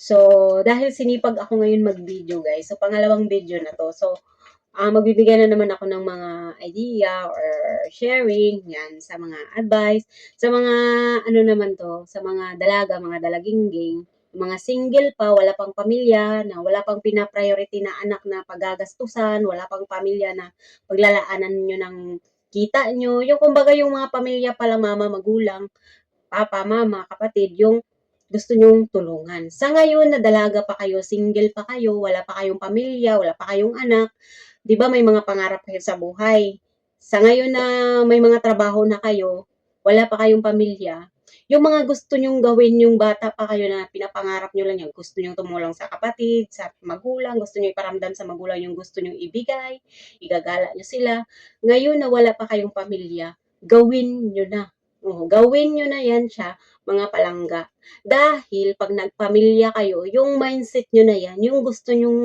So, dahil sinipag ako ngayon mag-video guys, so pangalawang video na to. So, ah magbibigay na naman ako ng mga idea or sharing, yan, sa mga advice, sa mga ano naman to, sa mga dalaga, mga dalagingging, mga single pa, wala pang pamilya, na wala pang pina-priority na anak na paggagastusan, wala pang pamilya na paglalaanan nyo ng kita nyo, yung kumbaga yung mga pamilya pala mama, magulang, papa, mama, kapatid, yung gusto nyong tulungan. Sa ngayon na dalaga pa kayo, single pa kayo, wala pa kayong pamilya, wala pa kayong anak, 'di ba may mga pangarap kayo sa buhay. Sa ngayon na may mga trabaho na kayo, wala pa kayong pamilya, yung mga gusto nyong gawin yung bata pa kayo na pinapangarap nyo lang yan, gusto nyong tumulong sa kapatid, sa magulang, gusto nyo iparamdam sa magulang yung gusto nyong ibigay, igagala nyo sila. Ngayon na wala pa kayong pamilya, gawin nyo na. Oo, gawin nyo na yan siya, mga palangga. Dahil pag nagpamilya kayo, yung mindset nyo na yan, yung gusto nyong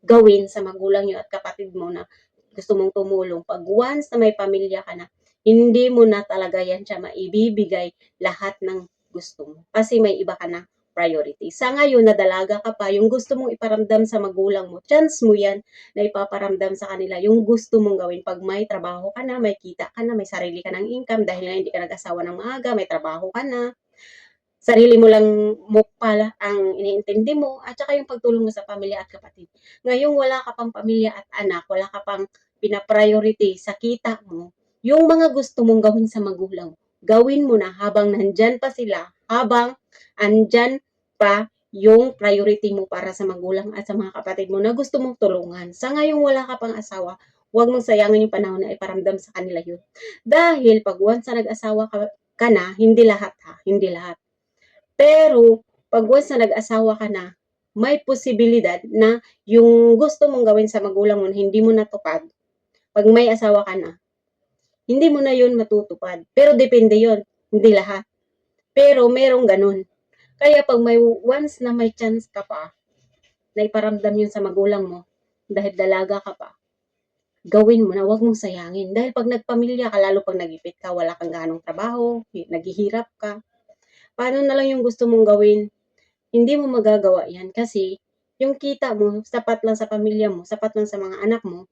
gawin sa magulang nyo at kapatid mo na gusto mong tumulong. Pag once na may pamilya ka na, hindi mo na talaga yan siya maibibigay lahat ng gusto mo. Kasi may iba ka na priority. Sa ngayon, na dalaga ka pa, yung gusto mong iparamdam sa magulang mo, chance mo yan na ipaparamdam sa kanila yung gusto mong gawin. Pag may trabaho ka na, may kita ka na, may sarili ka ng income dahil nga hindi ka nag-asawa ng maaga, may trabaho ka na, sarili mo lang mo pala ang iniintindi mo, at saka yung pagtulong mo sa pamilya at kapatid. Ngayong wala ka pang pamilya at anak, wala ka pang pinapriority sa kita mo, yung mga gusto mong gawin sa magulang, gawin mo na habang nandyan pa sila, habang andyan pa yung priority mo para sa magulang at sa mga kapatid mo na gusto mong tulungan. Sa ngayong wala ka pang asawa, huwag mong sayangin yung panahon na iparamdam sa kanila yun. Dahil pag once na nag-asawa ka, ka na, hindi lahat ha, hindi lahat. Pero, pag once na nag-asawa ka na, may posibilidad na yung gusto mong gawin sa magulang mo na hindi mo natupad, pag may asawa ka na, hindi mo na yun matutupad. Pero depende yon hindi lahat. Pero merong ganun. Kaya pag may once na may chance ka pa, na iparamdam yun sa magulang mo, dahil dalaga ka pa, gawin mo na, huwag mong sayangin. Dahil pag nagpamilya ka, lalo pag nagipit ka, wala kang ganong trabaho, naghihirap ka, paano na lang yung gusto mong gawin? Hindi mo magagawa yan kasi yung kita mo, sapat lang sa pamilya mo, sapat lang sa mga anak mo,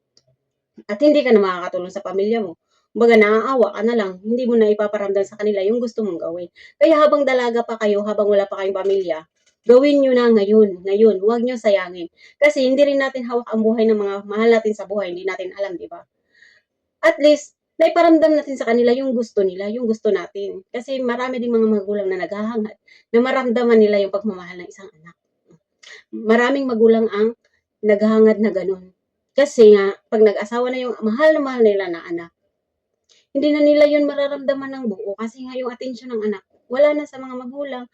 at hindi ka na makakatulong sa pamilya mo. Kumbaga, naaawa ka na lang, hindi mo na ipaparamdam sa kanila yung gusto mong gawin. Kaya habang dalaga pa kayo, habang wala pa kayong pamilya, gawin nyo na ngayon, ngayon, huwag nyo sayangin. Kasi hindi rin natin hawak ang buhay ng mga mahal natin sa buhay, hindi natin alam, di ba? At least, naiparamdam natin sa kanila yung gusto nila, yung gusto natin. Kasi marami ding mga magulang na naghahangad na maramdaman nila yung pagmamahal ng isang anak. Maraming magulang ang naghahangad na ganun. Kasi nga, pag nag-asawa na yung mahal na mahal nila na anak, hindi na nila yun mararamdaman ng buo kasi nga yung atensyon ng anak, wala na sa mga magulang.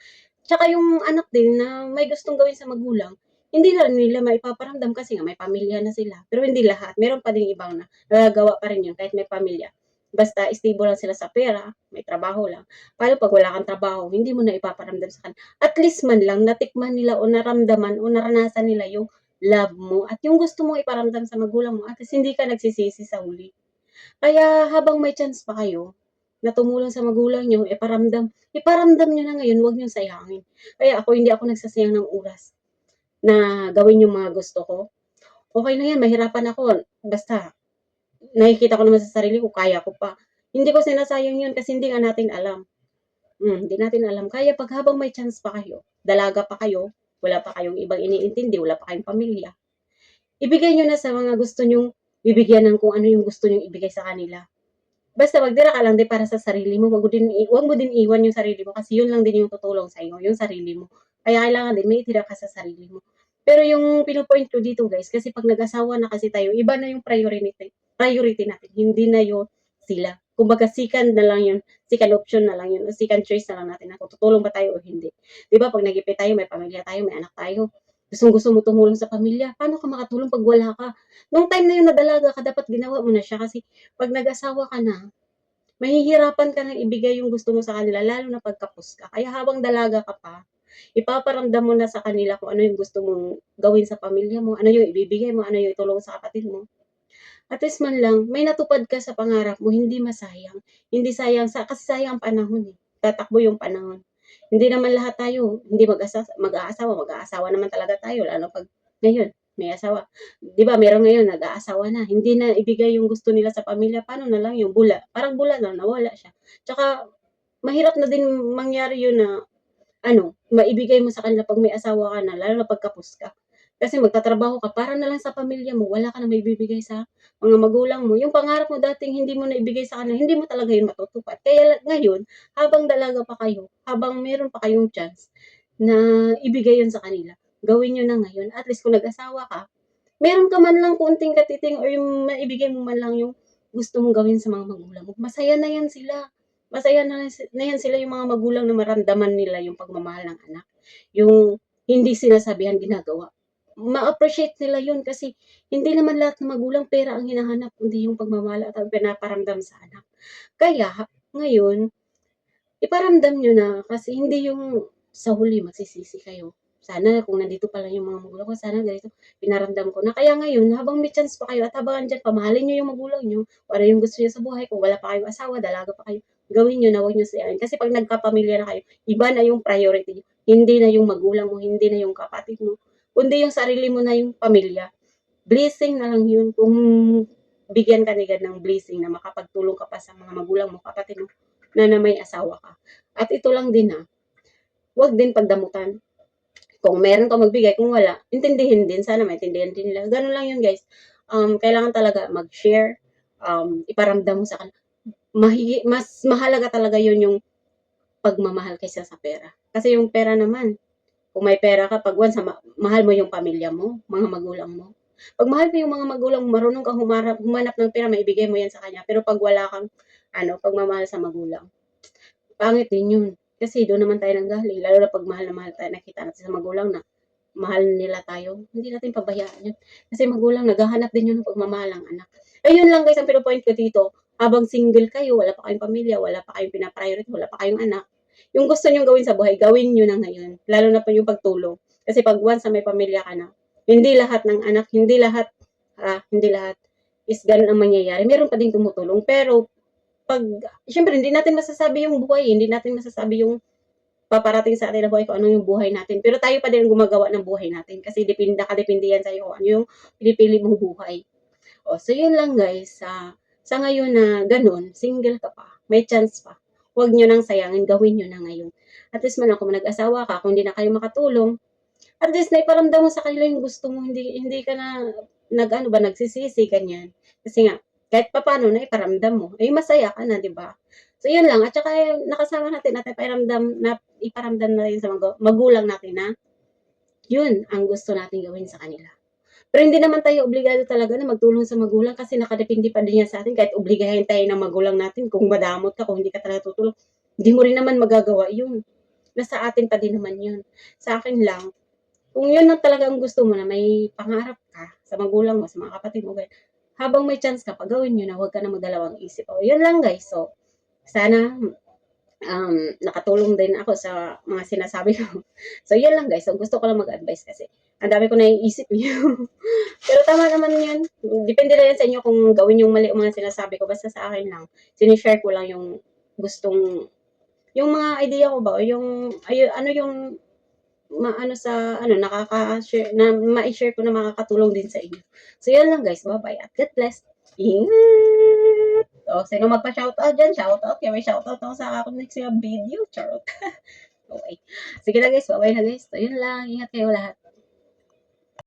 Tsaka yung anak din na may gustong gawin sa magulang, hindi na nila maipaparamdam kasi nga may pamilya na sila. Pero hindi lahat. Meron pa din ibang na nagagawa pa rin yun kahit may pamilya. Basta stable lang sila sa pera, may trabaho lang. Paano pag wala kang trabaho, hindi mo na ipaparamdam sa kanila. At least man lang, natikman nila o naramdaman o naranasan nila yung love mo at yung gusto mong iparamdam sa magulang mo at hindi ka nagsisisi sa huli. Kaya habang may chance pa kayo na tumulong sa magulang nyo, iparamdam, iparamdam nyo na ngayon, huwag nyo sayangin. Kaya ako, hindi ako nagsasayang ng oras na gawin yung mga gusto ko. Okay na yan, mahirapan ako. Basta, nakikita ko naman sa sarili ko, kaya ko pa. Hindi ko sinasayang yun kasi hindi nga natin alam. Hmm, hindi natin alam. Kaya pag habang may chance pa kayo, dalaga pa kayo, wala pa kayong ibang iniintindi, wala pa kayong pamilya, ibigay nyo na sa mga gusto nyong bibigyan ng kung ano yung gusto nyong ibigay sa kanila. Basta magdira ka lang din para sa sarili mo, wag mo din, i- wag mo din iwan yung sarili mo kasi yun lang din yung tutulong sa iyo, yung sarili mo. Kaya kailangan din may itira ka sa sarili mo. Pero yung pinupoint ko dito guys, kasi pag nag-asawa na kasi tayo, iba na yung priority, priority natin, hindi na yung sila. Kumbaga, second na lang yun, second option na lang yun, second choice na lang natin na tutulong ba tayo o hindi. Di ba, pag nagipit tayo, may pamilya tayo, may anak tayo, gustong gusto mo tumulong sa pamilya, paano ka makatulong pag wala ka? Nung time na yun na dalaga ka, dapat ginawa mo na siya kasi pag nag-asawa ka na, mahihirapan ka nang ibigay yung gusto mo sa kanila, lalo na pagkapos ka. Kaya habang dalaga ka pa, ipaparamdam mo na sa kanila kung ano yung gusto mong gawin sa pamilya mo, ano yung ibibigay mo, ano yung itulong sa kapatid mo. At least man lang, may natupad ka sa pangarap mo, hindi masayang. Hindi sayang, sa, kasi sayang ang panahon eh. Tatakbo yung panahon. Hindi naman lahat tayo hindi mag-aasawa, mag-aasawa naman talaga tayo lalo 'pag ngayon may asawa. 'Di ba meron ngayon nag-aasawa na, hindi na ibigay yung gusto nila sa pamilya, paano na lang yung bula, parang bula na nawala siya. Tsaka mahirap na din mangyari yun na ano, maibigay mo sa kanila 'pag may asawa ka na lalo na 'pag kapos ka. Kasi magtatrabaho ka para na lang sa pamilya mo, wala ka ng maibibigay sa mga magulang mo. Yung pangarap mo dating hindi mo naibigay sa kanila, hindi mo talaga yun matutupad. Kaya ngayon, habang dalaga pa kayo, habang meron pa kayong chance na ibigay yun sa kanila, gawin niyo na ngayon. At least kung nag-asawa ka, meron ka man lang konting katiting or yung maibigay mo man lang yung gusto mong gawin sa mga magulang mo, masaya na yan sila. Masaya na na yan sila yung mga magulang na maramdaman nila yung pagmamahal ng anak. Yung hindi sinasabihan, ginagawa. Ma-appreciate nila yun kasi hindi naman lahat ng magulang pera ang hinahanap, kundi yung pagmamahal at ang pinaparamdam sa anak. Kaya ngayon, iparamdam niyo na kasi hindi yung sa huli magsisisi kayo. Sana kung nandito pa lang yung mga magulang ko, sana ganito, pinaramdam ko na. Kaya ngayon, habang may chance pa kayo at habang andiyan pa, mahalin niyo yung magulang niyo, kung ano yung gusto niyo sa buhay, kung wala pa kayong asawa, dalaga pa kayo, gawin niyo na, huwag niyo sayangin. Kasi 'pag nagkapamilya na kayo, iba na yung priority niyo. Hindi na yung magulang mo, hindi na yung kapatid mo, kundi yung sarili mo na yung pamilya. Blessing na lang yun kung bigyan ka ni God ng blessing na makapagtulong ka pa sa mga magulang mo, kapatid mo, na na may asawa ka. At ito lang din, ah, huwag din pagdamutan. Kung meron kang magbigay, kung wala, intindihin din. Sana maintindihan din nila. Gano'n lang yun, guys. Um, kailangan talaga mag-share, um, iparamdam mo sa kanila. Mahi mas mahalaga talaga yun yung pagmamahal kaysa sa pera. Kasi yung pera naman, kung may pera ka, 'pag once mahal mo yung pamilya mo, mga magulang mo. 'Pag mahal mo yung mga magulang marunong kang humarap humanap ng pera, maibigay mo yan sa kanya. Pero 'pag wala kang ano, pagmamahal sa magulang, pangit din yun. Kasi doon naman tayo nanggaling, lalo na 'pag mahal na mahal tayo, nakikita natin sa magulang na mahal nila tayo, hindi natin pabayaan yun. Kasi magulang naghahanap din yun ng pagmamahal ng anak. Ayun lang guys ang pino-point ko dito, habang single kayo, wala pa kayong pamilya, wala pa kayong pina-priority, wala pa kayong anak, yung gusto niyong gawin sa buhay, gawin niyo na ngayon. Lalo na po yung pagtulong. Kasi 'pag once may pamilya ka na, hindi lahat ng anak, hindi lahat, ah, hindi lahat is gano'n ang mangyayari. Meron pa ding tumutulong. Pero 'pag siyempre hindi natin masasabi yung buhay, hindi natin masasabi yung paparating sa atin na buhay kung ano yung buhay natin. Pero tayo pa din ang gumagawa ng buhay natin kasi depende nakadepende yan sa'yo kung ano yung pinipili mong buhay. Oh, so yun lang guys, ah, sa ngayon na gano'n, single ka pa, may chance pa, huwag niyo nang sayangin, gawin niyo na ngayon. At least man kung nag-asawa ka, kung hindi na kayo makatulong, at least naiparamdam mo sa kanila yung gusto mo, hindi hindi ka na nag-ano ba, nagsisisi, ganyan. Kasi nga, kahit papaano naiparamdam mo, eh masaya ka na, 'di ba? So yun lang, at saka nakasama natin at naiparamdam na iparamdam natin sa magu magulang natin na yun ang gusto nating gawin sa kanila. Pero hindi naman tayo obligado talaga na magtulong sa magulang kasi nakadepende pa din yan sa atin kahit obligahin tayo ng magulang natin kung madamot ka, kung hindi ka talaga tutulong, hindi mo rin naman magagawa yun. Nasa atin pa din naman yun. Sa akin lang, kung yun ang talagang gusto mo na may pangarap ka sa magulang mo, sa mga kapatid mo, ganyan, habang may chance ka pa, gawin nyo na, huwag ka na magdalawang isip. O, yun lang guys. So, sana um, nakatulong din ako sa mga sinasabi ko. So, yun lang guys. So, gusto ko lang mag-advise kasi ang dami ko naiisip yun. Pero tama naman yun. Depende na yan sa inyo kung gawin yung mali yung mga sinasabi ko. Basta sa akin lang, sinishare ko lang yung gustong, yung mga idea ko ba, o yung, ay, ano yung, maano sa, ano, nakaka-share, na ma-share ko na makakatulong din sa inyo. So, yun lang guys. Bye-bye at God bless. Ingat! O, sino magpa-shoutout dyan? Shoutout. Kaya may shoutout ako sa ako next video. Charot. okay. Sige na guys. Bye-bye na guys. So, yun lang. Ingat kayo lahat.